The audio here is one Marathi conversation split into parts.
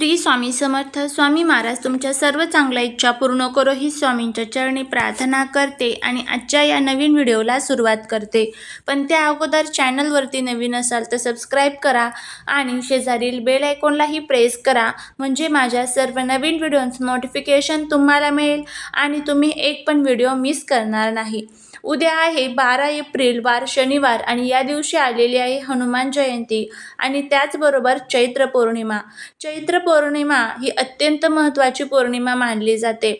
श्री स्वामी समर्थ स्वामी महाराज तुमच्या सर्व चांगल्या इच्छा पूर्ण करो ही स्वामींच्या चरणी प्रार्थना करते आणि आजच्या या नवीन व्हिडिओला सुरुवात करते. पण त्या अगोदर चॅनलवरती नवीन असाल तर सबस्क्राईब करा आणि शेजारील बेल आयकॉनलाही प्रेस करा. म्हणजे माझ्या सर्व नवीन व्हिडिओचं नोटिफिकेशन तुम्हाला मिळेल आणि तुम्ही एक पण व्हिडिओ मिस करणार नाही. उद्या आहे बारा एप्रिल वार शनिवार आणि या दिवशी आलेली आहे हनुमान जयंती आणि त्याचबरोबर चैत्र पौर्णिमा. चैत्र पौर्णिमा ही अत्यंत महत्त्वाची पौर्णिमा मानली जाते.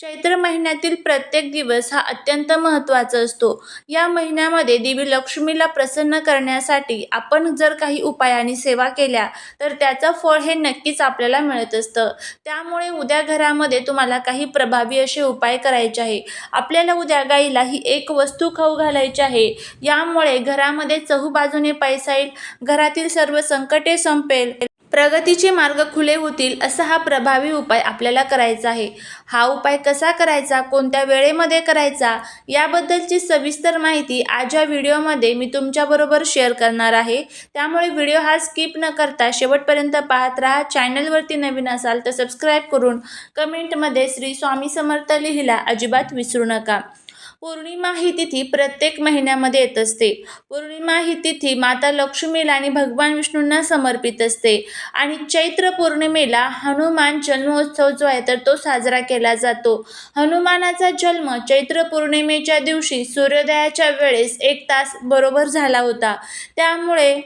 चैत्र महिन्यातील प्रत्येक दिवस हा अत्यंत महत्त्वाचा असतो. या महिन्यामध्ये देवी लक्ष्मीला प्रसन्न करण्यासाठी आपण जर काही उपायाने सेवा केल्या तर त्याचं फळ हे नक्कीच आपल्याला मिळत असतं. त्यामुळे उद्या घरामध्ये तुम्हाला काही प्रभावी असे उपाय करायचे आहे. आपल्याला उद्या गाईला ही एक वस्तू खाऊ घालायची आहे. यामुळे घरामध्ये चहूबाजूने पैसा येईल घरातील सर्व संकटे संपेल. प्रगतीचे मार्ग खुले होतील असा हा प्रभावी उपाय आपल्याला करायचा आहे. हा उपाय कसा करायचा? कोणत्या वेळेमध्ये करायचा? याबद्दलची सविस्तर माहिती आज या व्हिडिओमध्ये मी तुमच्याबरोबर शेअर करणार आहे. त्यामुळे व्हिडिओ हा स्किप न करता शेवटपर्यंत पाहत राहा. चॅनलवरती नवीन असाल तर सबस्क्राईब करून कमेंटमध्ये श्री स्वामी समर्थ लिहिला अजिबात विसरू नका. पौर्णिमा ही तिथी प्रत्येक महिन्यामध्ये येत असते. पौर्णिमा ही तिथी माता लक्ष्मीला आणि भगवान विष्णूंना समर्पित असते. आणि चैत्र पौर्णिमेला हनुमान जन्मोत्सव जो आहे तर तो साजरा केला जातो. हनुमानाचा जन्म चैत्र पौर्णिमेच्या दिवशी सूर्योदयाच्या वेळेस एक तास बरोबर झाला होता. त्यामुळे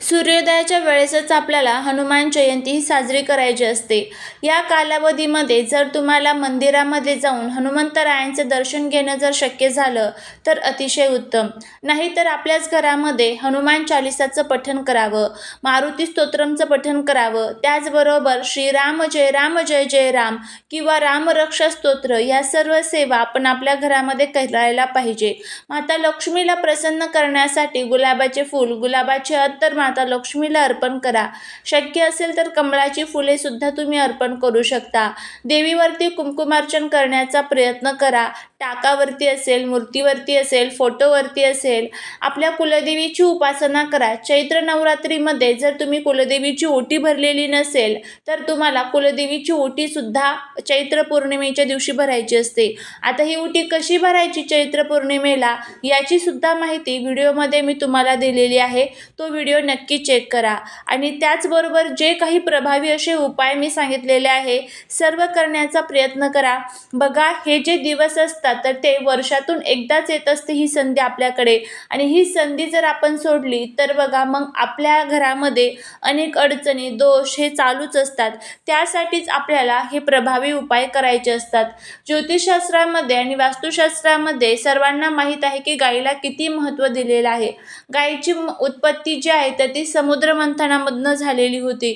सूर्योदयाच्या वेळेसच आपल्याला हनुमान जयंती ही साजरी करायची असते. या कालावधीमध्ये जर तुम्हाला मंदिरामध्ये जाऊन हनुमंतरायांचे दर्शन घेणं जर शक्य झालं तर अतिशय उत्तम. नाहीतर आपल्याच घरामध्ये हनुमान चालिसाचं पठण करावं मारुती स्तोत्रमचं पठण करावं. त्याचबरोबर श्रीराम जय राम जय जय राम किंवा रामरक्षा स्तोत्र या सर्व सेवा आपण आपल्या घरामध्ये करायला पाहिजे. माता लक्ष्मीला प्रसन्न करण्यासाठी गुलाबाचे फूल गुलाबाचे अत्तर तर माता लक्ष्मीला अर्पण करा. शक्य असेल तर कमळाची फुले सुद्धा तुम्ही अर्पण करू शकता. देवीवरती कुंकुमार्चन करण्याचा प्रयत्न करा. टाकावरती असेल मूर्तीवरती असेल फोटोवरती असेल आपल्या कुलदेवीची उपासना करा. चैत्र नवरात्रीमध्ये जर तुम्ही कुलदेवीची ओटी भरलेली नसेल तर तुम्हाला कुलदेवीची ओटीसुद्धा चैत्र पौर्णिमेच्या दिवशी भरायची असते. आता ही ओटी कशी भरायची चैत्र पौर्णिमेला याची सुद्धा माहिती व्हिडिओमध्ये मी तुम्हाला दिलेली आहे. तो व्हिडिओ नक्की चेक करा. आणि त्याचबरोबर जे काही प्रभावी असे उपाय मी सांगितलेले आहे सर्व करण्याचा प्रयत्न करा. बघा हे जे दिवस असतात तर ते वर्षातून एकदाच येत असते ही संधी आपल्याकडे. आणि ही संधी जर आपण सोडली तर बघा मग आपल्या घरामध्ये अनेक अडचणी दोष हे चालूच असतात. त्यासाठीच आपल्याला हे प्रभावी उपाय करायचे असतात. ज्योतिषशास्त्रामध्ये आणि वास्तुशास्त्रामध्ये सर्वांना माहीत आहे की गाईला किती महत्त्व दिलेलं आहे. गाईची उत्पत्ती जी आहे तर ती समुद्र मंथनामधनं झालेली होती.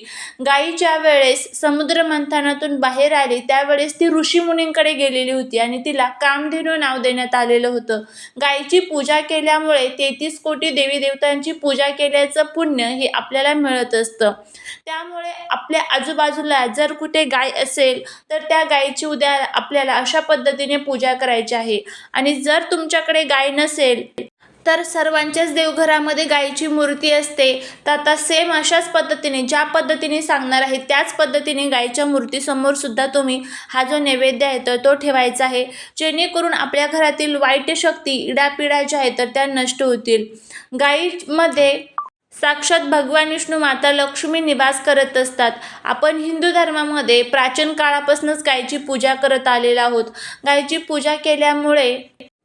गाई ज्या वेळेस समुद्र मंथनातून बाहेर आली त्यावेळेस ती ऋषीमुनींकडे गेलेली होती आणि तिला कामधेनू नाव देण्यात आलेलं होतं. गायीची पूजा केल्यामुळे तेहतीस कोटी देवी देवतांची पूजा केल्याचं पुण्य हे आपल्याला मिळत असतं. त्यामुळे आपल्या आजूबाजूला जर कुठे गाय असेल तर त्या गायीची उद्या आपल्याला अशा पद्धतीने पूजा करायची आहे. आणि जर तुमच्याकडे गाय नसेल तर सर्वांच्याच देवघरामध्ये गायीची मूर्ती असते. तर आता सेम अशाच पद्धतीने ज्या पद्धतीने सांगणार आहे त्याच पद्धतीने गायीच्या मूर्तीसमोर सुद्धा तुम्ही हा जो नैवेद्य आहे तर तो ठेवायचा आहे. जेणेकरून आपल्या घरातील वाईट शक्ती इडापिडा ज्या आहेत तर त्या नष्ट होतील. गायीमध्ये साक्षात भगवान विष्णू माता लक्ष्मी निवास करत असतात. आपण हिंदू धर्मामध्ये प्राचीन काळापासूनच गायीची पूजा करत आलेलो आहोत. गायीची पूजा केल्यामुळे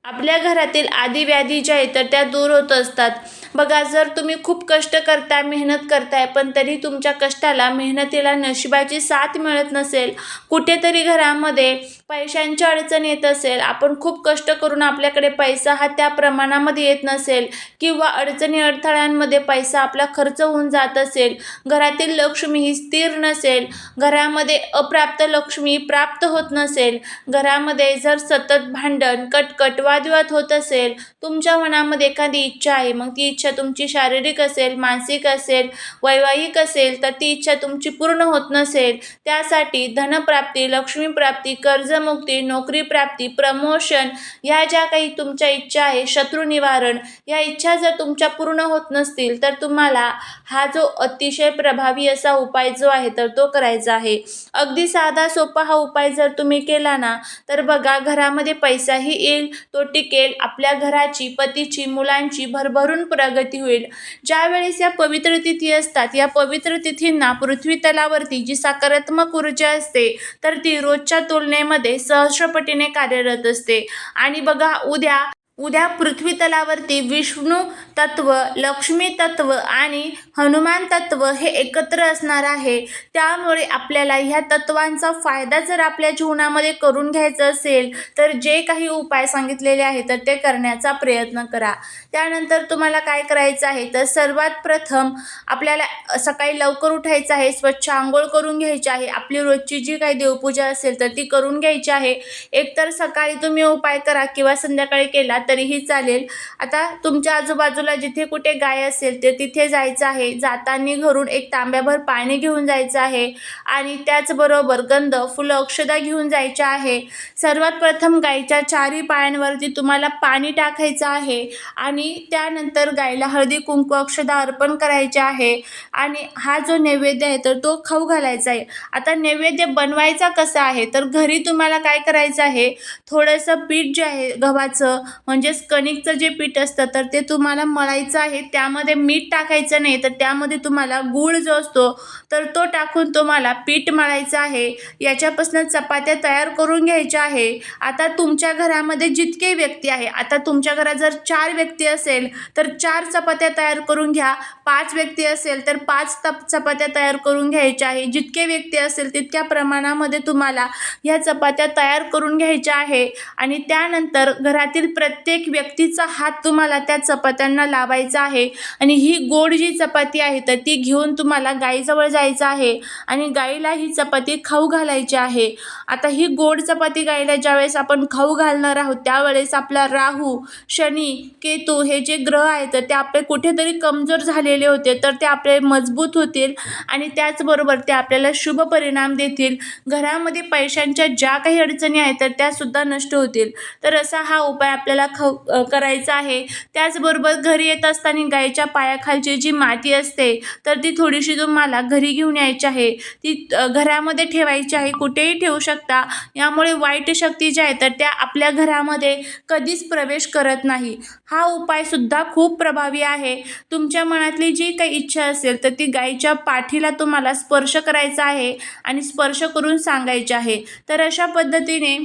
आपल्या घरातील आदिव्याधी ज्या आहेत तर त्या दूर होत असतात. बघा जर तुम्ही खूप कष्ट करताय मेहनत करताय पण तरी तुमच्या कष्टाला मेहनतीला नशिबाची साथ मिळत नसेल कुठेतरी घरामध्ये पैशांची अडचण येत असेल आपण खूप कष्ट करून आपल्याकडे पैसा हा त्या प्रमाणामध्ये येत नसेल किंवा अडचणी अडथळ्यांमध्ये पैसा आपला खर्च होऊन जात असेल घरातील लक्ष्मी ही स्थिर नसेल घरामध्ये अप्राप्त लक्ष्मी प्राप्त होत नसेल घरामध्ये जर सतत भांडण कटकट वादविवाद होत असेल तुमच्या मनामध्ये एखादी इच्छा आहे मग ती इच्छा इच्छा तुमची शारीरिक असेल मानसिक असेल वैवाहिक असेल तर ती इच्छा तुमची पूर्ण होत नसेल. त्यासाठी धनप्राप्ती लक्ष्मीप्राप्ती कर्जमुक्ती नोकरी प्राप्ती प्रमोशन ह्या ज्या काही तुमच्या इच्छा आहे शत्रू निवारण या इच्छा जर तुमच्या पूर्ण होत नसतील तर तुम्हाला हा जो अतिशय प्रभावी असा उपाय जो आहे तर तो करायचा आहे. अगदी साधा सोपा हा उपाय जर तुम्ही केला ना तर बघा घरामध्ये पैसाही येईल तो टिकेल आपल्या घराची पतीची मुलांची भरभरून प्रगती होईल. ज्यावेळेस या पवित्र तिथी असतात या पवित्र तिथींना पृथ्वी तलावरती जी सकारात्मक ऊर्जा असते तर ती रोजच्या तुलनेमध्ये सहस्रपटीने कार्यरत असते. आणि बघा उद्या उद्या पृथ्वी तलावरती विष्णू तत्व लक्ष्मी तत्व आणि हनुमान तत्व हे एकत्र असणार आहे. त्यामुळे आपल्याला ह्या तत्वांचा फायदा जर आपल्या जीवनामध्ये करून घ्यायचा असेल तर जे काही उपाय सांगितलेले आहेत तर ते करण्याचा प्रयत्न करा. त्यानंतर तुम्हाला काय करायचं आहे तर सर्वात प्रथम आपल्याला सकाळी लवकर उठायचं आहे स्वच्छ आंघोळ करून घ्यायची आहे. आपली रोजची जी काही देवपूजा असेल तर ती करून घ्यायची आहे. एकतर सकाळी तुम्ही उपाय करा किंवा संध्याकाळी केला तरीही चालेल. आता तुमच्या आजूबाजूला जिथे कुठे गाय असेल ते तिथे जायचं आहे. जाताना घरून एक तांब्याभर पाणी घेऊन जायचं आहे आणि त्याचबरोबर गंध फुलं अक्षदा घेऊन जायच्या आहे. सर्वात प्रथम गायीच्या चारी पायांवरती तुम्हाला पाणी टाकायचं आहे आणि त्यानंतर गायला हळदी कुंकू अक्षदा अर्पण करायचे आहे आणि हा जो नैवेद्य आहे तर तो खाऊ घालायचा आहे. आता नैवेद्य बनवायचा कसा आहे? तर घरी तुम्हाला काय करायचं आहे? थोडंसं पीठ जे आहे गव्हाचं म्हणजेच कणिकचं जे पीठ असतं तर ते तुम्हाला मळायचं आहे. त्यामध्ये मीठ टाकायचं नाही तर त्यामध्ये तुम्हाला गूळ जो असतो तर तो टाकून तुम्हाला पीठ मळायचं आहे. याच्यापासून चपात्या तयार करून घ्यायच्या आहे. आता तुमच्या घरामध्ये जितके व्यक्ती आहे आता तुमच्या घरात जर चार व्यक्ती असेल तर चार चपात्या तयार करून घ्या. पाच व्यक्ती असेल तर पाच तप चपात्या तयार करून घ्यायच्या आहे. जितके व्यक्ती असेल तितक्या प्रमाणामध्ये तुम्हाला ह्या चपात्या तयार करून घ्यायच्या आहे. आणि त्यानंतर घरातील प्रत्येक व्यक्तीचा हात तुम्हाला त्या चपात्यांना लावायचा आहे. आणि ही गोड जी चपाती आहे तर ती घेऊन तुम्हाला गाईजवळ जायचं आहे आणि गाईला ही चपाती खाऊ घालायची आहे. आता ही गोड चपाती गाईला ज्यावेळेस आपण खाऊ घालणार आहोत त्यावेळेस आपला राहू शनी केतू हे जे ग्रह आहेत तर ते आपले कुठेतरी कमजोर झालेले होते तर ते आपले मजबूत होतील आणि त्याचबरोबर ते आपल्याला शुभ परिणाम देतील. घरामध्ये पैशांच्या ज्या काही अडचणी आहेत तर त्यासुद्धा नष्ट होतील. तर असा हा उपाय आपल्याला ख करायचं करायचा आहे. त्याचबरोबर घरी येत असताना गायीच्या पायाखालची जी माती असते तर ती थोडीशी तुम्हाला घरी घेऊन यायची आहे. ती घरामध्ये ठेवायची आहे कुठेही ठेवू शकता. यामुळे वाईट शक्ती ज्या आहेत तर त्या आपल्या घरामध्ये कधीच प्रवेश करत नाही. हा उपायसुद्धा खूप प्रभावी आहे. तुमच्या मनातली जी काही इच्छा असेल तर ती गायीच्या पाठीला तुम्हाला स्पर्श करायचा आहे आणि स्पर्श करून सांगायचे आहे. तर अशा पद्धतीने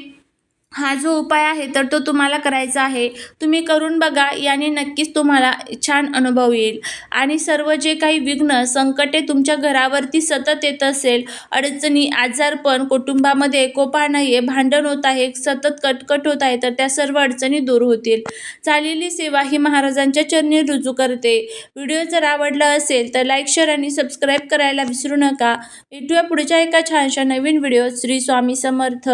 हा जो उपाय आहे तर तो तुम्हाला करायचा आहे. तुम्ही करून बघा याने नक्कीच तुम्हाला छान अनुभव येईल. आणि सर्व जे काही विघ्न संकटे तुमच्या घरावरती सतत येत असेल अडचणी आजारपण कुटुंबामध्ये एकोपा नाही आहे भांडण होत आहे सतत कटकट होत आहे तर त्या सर्व अडचणी दूर होतील. चालेली सेवा ही महाराजांच्या चरणी रुजू करते. व्हिडिओ जर आवडला असेल तर लाईक शेअर आणि सबस्क्राईब करायला विसरू नका. भेटूया पुढच्या एका छानशा नवीन व्हिडिओ श्री स्वामी समर्थ.